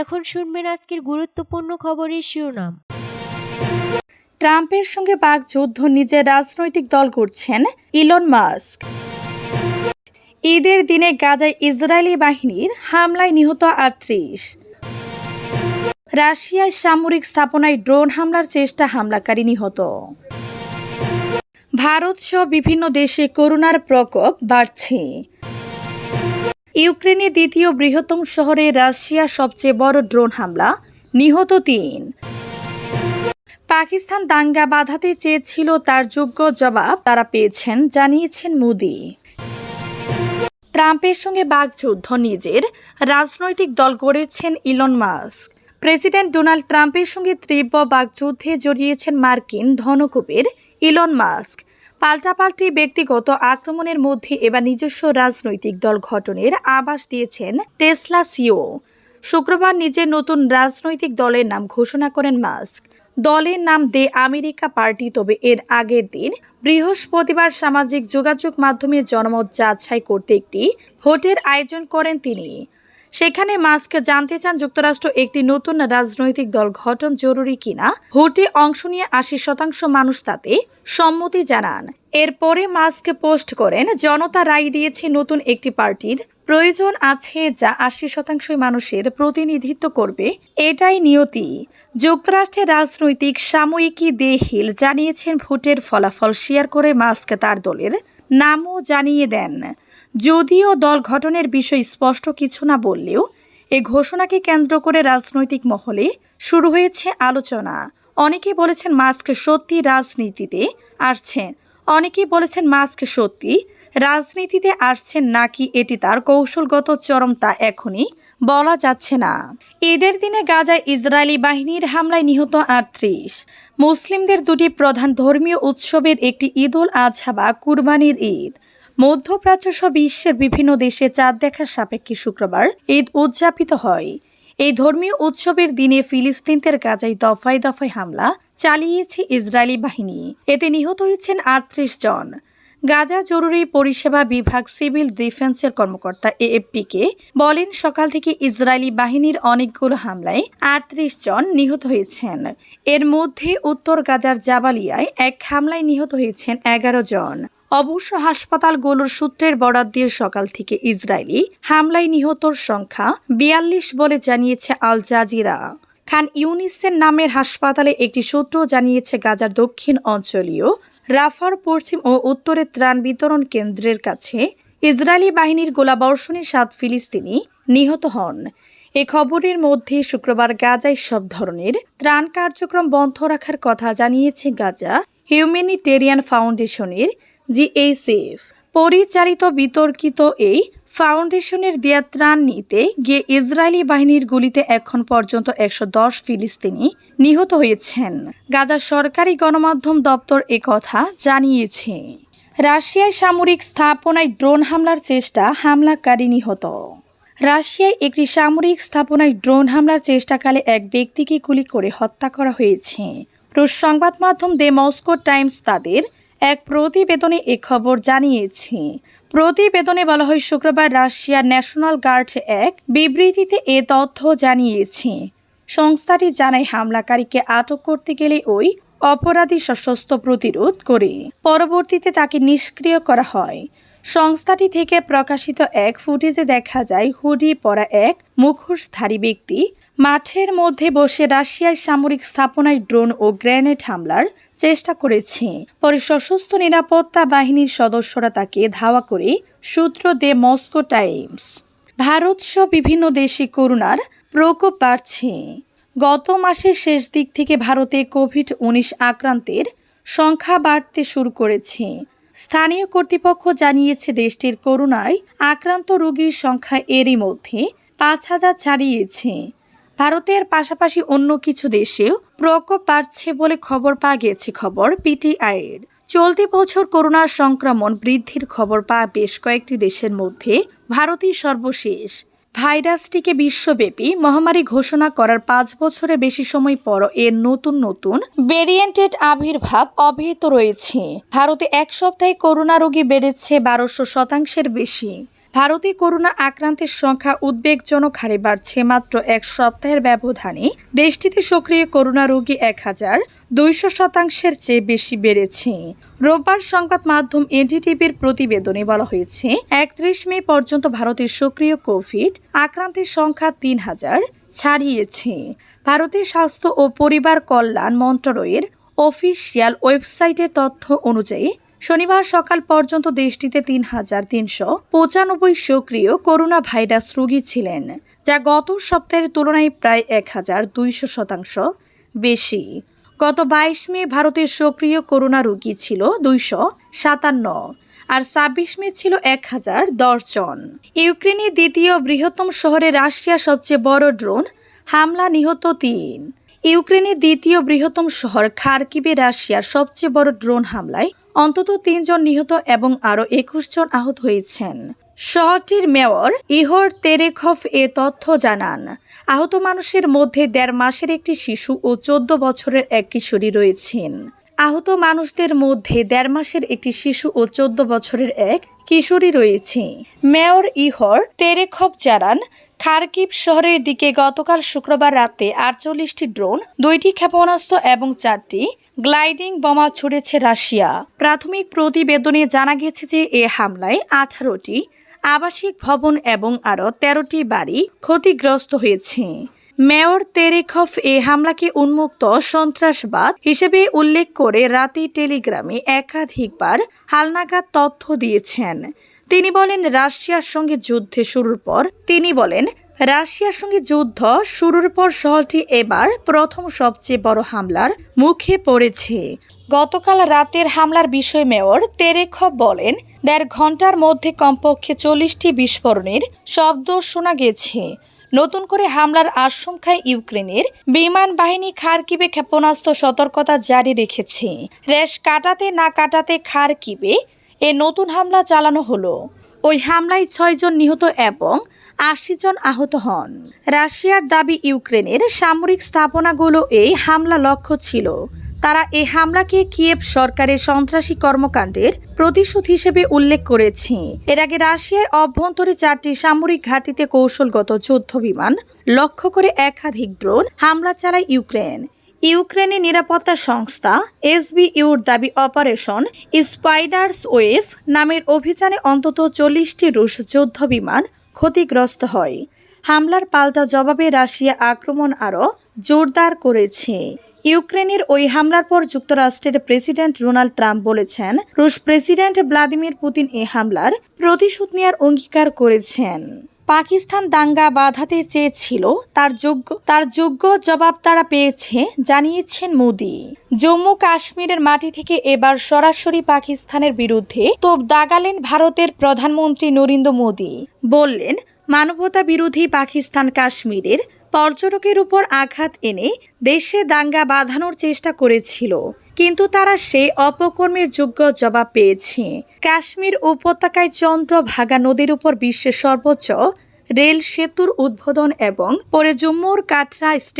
এখন শুনবেন আজকের গুরুত্বপূর্ণ খবরের শিরোনাম। ট্রাম্পের সঙ্গে বাক যুদ্ধ নিজের রাজনৈতিক দল করছেন ইলন মাস্ক। ঈদের দিনে গাজায় ইসরায়েলি বাহিনীর হামলায় নিহত আটত্রিশ। রাশিয়ায় সামরিক স্থাপনায় ড্রোন হামলার চেষ্টা হামলাকারী নিহত। ভারত সহ বিভিন্ন দেশে করোনার প্রকোপ বাড়ছে। ইউক্রেনের দ্বিতীয় বৃহত্তম শহরে রাশিয়ার সবচেয়ে বড় ড্রোন হামলা, নিহত তিন। পাকিস্তান দাঙ্গা বাধাতে চেয়েছিল তার যোগ্য জবাব তারা পেয়েছেন, জানিয়েছেন মোদি। ট্রাম্পের সঙ্গে বাগযুদ্ধ নিজের, রাজনৈতিক দল গড়েছেন ইলন মাস্ক। প্রেসিডেন্ট ডোনাল্ড ট্রাম্পের সঙ্গে তীব্র বাগযুদ্ধে জড়িয়েছেন মার্কিন ধনকুবের ইলন মাস্ক। পাল্টাপাল্টি ব্যক্তিগত আক্রমণের মধ্যে এবার নিজস্ব রাজনৈতিক দল গঠনের আভাস দিয়েছেন টেসলা সিও। শুক্রবার নিজের নতুন রাজনৈতিক দলের নাম ঘোষণা করেন মাস্ক। দলের নাম দে আমেরিকা পার্টি, তবে এর আগের দিন বৃহস্পতিবার সামাজিক যোগাযোগ মাধ্যমে জনমত যাচাই করতে একটি ভোটের আয়োজন করেন তিনি। সেখানে মাস্ক জানতে চান যুক্তরাষ্ট্র একটি নতুন রাজনৈতিক দল গঠন জরুরি কিনা? ভোটে অংশ নিয়ে আশি শতাংশ মানুষ তাতে সম্মতি জানান। এরপরে মাস্ক পোস্ট করেন, জনতা রায় দিয়েছে নতুন একটি পার্টির। প্রয়োজন আছে যা আশি শতাংশ মানুষের প্রতিনিধিত্ব করবে। এটাই নিয়তি। যুক্তরাষ্ট্রের রাজনৈতিক সাময়িকী দে হিল জানিয়েছেন, ভোটের ফলাফল শেয়ার করে মাস্ক তার দলের নামও জানিয়ে দেন। যদিও দল গঠনের বিষয় স্পষ্ট কিছু না বললেও এ ঘোষণাকে কেন্দ্র করে রাজনৈতিক মহলে শুরু হয়েছে আলোচনা। অনেকেই বলেছেন মাস্ক সত্যি রাজনীতিতে আসছেন অনেকেই বলেছেন মাস্ক সত্যি রাজনীতিতে আসছেন নাকি এটি তার কৌশলগত চরম তা এখনই বলা যাচ্ছে না। ঈদের দিনে গাজায় ইসরায়েলি বাহিনীর হামলায় নিহত আটত্রিশ। মুসলিমদের দুটি প্রধান ধর্মীয় উৎসবের একটি ঈদ উল আজহা বা কুরবানির ঈদ। মধ্যপ্রাচ্য সহ বিশ্বের বিভিন্ন দেশে চাঁদ দেখার সাপেক্ষে শুক্রবার ঈদ উদযাপিত হয়। এই ধর্মীয় উৎসবের দিনে ফিলিস্তিনদের গাজায় দফায় দফায় হামলা চালিয়েছে ইসরায়েলি বাহিনী। এতে নিহত হয়েছেন আটত্রিশ জন। গাজা জরুরি পরিষেবা বিভাগ সিভিল ডিফেন্সের কর্মকর্তা এএফপিকে বলেন, সকাল থেকে ইসরায়েলি বাহিনীর অনেকগুলো হামলায় আটত্রিশ জন নিহত হয়েছেন। এর মধ্যে উত্তর গাজার জাবালিয়ায় এক হামলায় নিহত হয়েছেন এগারো জন। অবশ্য হাসপাতালগুলোর সূত্রের বরাত দিয়ে সকাল থেকে ইসরায়েলি হামলায় নিহতর সংখ্যা বিয়াল্লিশ বলে জানিয়েছে আল জাজিরা। খান ইউনিসের নামের হাসপাতালে একটি সূত্র জানিয়েছে গাজার দক্ষিণ অঞ্চলীয় রাফার পশ্চিম ও উত্তরে ত্রাণ বিতরণ কেন্দ্রের কাছে ইসরায়েলি বাহিনীর গোলাবর্ষণে সাত ফিলিস্তিনি নিহত হন। এ খবরের মধ্যে শুক্রবার গাজায় সব ধরনের ত্রাণ কার্যক্রম বন্ধ রাখার কথা জানিয়েছে গাজা হিউম্যানিটেরিয়ান ফাউন্ডেশনের জিএইচএফ পরিচালিত বিতর্কিত এই ফাউন্ডেশনের দেয়া ত্রাণ নিতে গিয়ে ইসরায়েলি বাহিনীর গুলিতে এখন পর্যন্ত একশো দশ ফিলিস্তিনি নিহত হয়েছেন। গাজার সরকারি গণমাধ্যম দপ্তর কথা জানিয়েছে। রাশিয়ায় সামরিক স্থাপনায় ড্রোন হামলার চেষ্টা হামলাকারী নিহত। রাশিয়ায় একটি সামরিক স্থাপনায় ড্রোন হামলার চেষ্টাকালে এক ব্যক্তিকে গুলি করে হত্যা করা হয়েছে। রুশ সংবাদ মাধ্যম দে মস্কো টাইমস তাদের এক প্রতিবেদনে এ খবর জানিয়েছে। প্রতিবেদনে বলা হয়, শুক্রবার রাশিয়ার ন্যাশনাল গার্ড এক বিবৃতিতে এ তথ্য জানিয়েছে। সংস্থাটি জানায়, হামলাকারীকে আটক করতে গেলে ওই অপরাধী সশস্ত্র প্রতিরোধ করে। পরবর্তীতে তাকে নিষ্ক্রিয় করা হয়। সংস্থাটি থেকে প্রকাশিত এক ফুটেজে দেখা যায়, হুডি পরা এক মুখোশধারী ব্যক্তি মাঠের মধ্যে বসে রাশিয়ায় সামরিক স্থাপনায় ড্রোন ও গ্রেনেড হামলার চেষ্টা করেছে। পরে সশস্ত্র নিরাপত্তা বাহিনীর সদস্যরা তাকে ধাওয়া করে সূত্র দে মস্কো টাইমস। ভারত সহ বিভিন্ন দেশে করোনার প্রকোপ বাড়ছে। গত মাসের শেষ দিক থেকে ভারতে কোভিড উনিশ আক্রান্তের সংখ্যা বাড়তে শুরু করেছে। স্থানীয় কর্তৃপক্ষ জানিয়েছে, দেশটির করোনায় আক্রান্ত রোগীর সংখ্যা এরই মধ্যে পাঁচ হাজার ছাড়িয়েছে। ভারতের পাশাপাশি অন্য কিছু দেশেও প্রকোপ বাড়ছে বলে খবর পাওয়া গেছে খবর পিটিআইয়ের। চলতি বছর করোনার সংক্রমণ বৃদ্ধির খবর পাওয়া বেশ কয়েকটি দেশের মধ্যে ভারতই সর্বশেষ। ভাইরাসটিকে বিশ্বব্যাপী মহামারী ঘোষণা করার পাঁচ বছরের বেশি সময় পর এর নতুন নতুন ভেরিয়েন্টেড আবির্ভাব অব্যাহত রয়েছে। ভারতে এক সপ্তাহে করোনা রোগী বেড়েছে বারোশো শতাংশের বেশি। ভারতে করোনা আক্রান্তের সংখ্যা উদ্বেগজনক হারে বাড়ছে মাত্র এক সপ্তাহের ব্যবধানে। দেশটিতে সক্রিয় করোনা রোগী এক হাজার দুইশো শতাংশের চেয়ে বেশি বেড়েছে। রোববার সংবাদ মাধ্যম এনডিটিভির প্রতিবেদনে বলা হয়েছে, একত্রিশ মে পর্যন্ত ভারতের সক্রিয় কোভিড আক্রান্তের সংখ্যা তিন হাজার ছাড়িয়েছে। ভারতের স্বাস্থ্য ও পরিবার কল্যাণ মন্ত্রণালয়ের অফিসিয়াল ওয়েবসাইটের তথ্য অনুযায়ী শনিবার সকাল পর্যন্ত দেশটিতে তিন হাজার তিনশো পঁচানব্বই সক্রিয় করোনা ভাইরাস রোগী ছিলেন, যা গত সপ্তাহের তুলনায় প্রায় এক হাজার দুইশো শতাংশ বেশি। গত বাইশ মে ভারতের সক্রিয় করোনা রোগী ছিল দুইশো সাতান্ন আর ছাব্বিশ মে ছিল এক হাজার দশ জন। ইউক্রেনের দ্বিতীয় বৃহত্তম শহরে রাশিয়ার সবচেয়ে বড় ড্রোন হামলা নিহত তিন। ইউক্রেনের দ্বিতীয় বৃহত্তম শহর খারকিবে রাশিয়ার সবচেয়ে বড় ড্রোন হামলায় অন্তত তিনজন নিহত এবং আরও একুশ জন আহত হয়েছেন। শহরটির মেয়র ইহর তেরেখফ এ তথ্য জানান, আহত মানুষের মধ্যে দেড় মাসের একটি শিশু ও চোদ্দ বছরের এক কিশোরী রয়েছেন। আহত মানুষদের মধ্যে দেড় মাসের একটি শিশু ও চোদ্দ বছরের এক কিশোরী রয়েছে। মেয়র ইহর তেরেখফ জানান খারকিব শহরের দিকে গতকাল শুক্রবার রাতে আটচল্লিশটি ড্রোন, দুইটি ক্ষেপণাস্ত্র এবং চারটি গ্লাইডিং বোমা ছুড়েছে রাশিয়া। প্রাথমিক প্রতিবেদনে জানা গেছে যে এ হামলায় আঠারোটি আবাসিক ভবন এবং আরও তেরোটি বাড়ি ক্ষতিগ্রস্ত হয়েছে। মেয়র তেরেখফ এ হামলাকে উন্মুক্ত সন্ত্রাসবাদ হিসেবে উল্লেখ করে রাতে টেলিগ্রামে একাধিকবার হালনাগাদ তথ্য দিয়েছেন। তিনি বলেন, রাশিয়ার সঙ্গে যুদ্ধে শুরুর পর তিনি বলেন, রাশিয়ার সঙ্গে যুদ্ধ শুরুর পর শহরটি এবার প্রথম সবচেয়ে বড় হামলার মুখে পড়েছে। গতকাল রাতের হামলার বিষয়ে মেয়র তেরেখ বলেন, দেড় ঘণ্টার মধ্যে কমপক্ষে চল্লিশটি বিস্ফোরণের শব্দ শোনা গেছে। নতুন করে হামলার আশঙ্কায় ইউক্রেনের বিমান বাহিনী খারকিবে ক্ষেপণাস্ত্র সতর্কতা জারি রেখেছে। রেশ কাটাতে না কাটাতে খারকিবে এ নতুন হামলা চালানো হলো। ওই হামলায় ছয়জন নিহত এবং আশি জন আহত হন। রাশিয়ার দাবি ইউক্রেনের সামরিক স্থাপনাগুলো এই হামলা লক্ষ্য ছিল। তারা এই হামলাকে কিয়েভ সরকারের সন্ত্রাসী কর্মকাণ্ডের প্রতিশোধ হিসেবে উল্লেখ করেছে। এর আগে রাশিয়ার অভ্যন্তরে চারটি সামরিক ঘাঁটিতে কৌশলগত যুদ্ধ বিমান লক্ষ্য করে একাধিক ড্রোন হামলা চালায় ইউক্রেন। ইউক্রেনের নিরাপত্তা সংস্থা এসবিইউর দাবি অপারেশন স্পাইডার্স ওয়েভ নামের অভিযানে অন্তত চল্লিশটি রুশ যুদ্ধ বিমান ক্ষতিগ্রস্ত হয়। হামলার পাল্টা জবাবে রাশিয়া আক্রমণ আরও জোরদার করেছে। ইউক্রেনের ওই হামলার পর যুক্তরাষ্ট্রের প্রেসিডেন্ট ডোনাল্ড ট্রাম্প বলেছেন, রুশ প্রেসিডেন্ট ভ্লাদিমির পুতিন এই হামলার প্রতিশোধ নেওয়ার অঙ্গীকার করেছেন। পাকিস্তান দাঙ্গা বাধাতে চেয়েছিল, তার যোগ্য তার যোগ্য জবাব তারা পেয়েছে, জানিয়েছেন মোদি। জম্মু কাশ্মীরের মাটি থেকে এবার সরাসরি পাকিস্তানের বিরুদ্ধে তোপ দাগালেন ভারতের প্রধানমন্ত্রী নরেন্দ্র মোদি। বললেন মানবতা বিরোধী পাকিস্তান কাশ্মীরের পর্যটকের উপর আঘাত এনে দেশে দাঙ্গা বাঁধানোর চেষ্টা করেছিল, কিন্তু তারা সেই অপকর্মের যোগ্য জবাব পেয়েছে। কাশ্মীর উপত্যকায় চন্দ্রভাগা নদীর উপর বিশ্বের সর্বোচ্চ রেল সেতুর উদ্বোধন এবং পরে জম্মুর কাটরা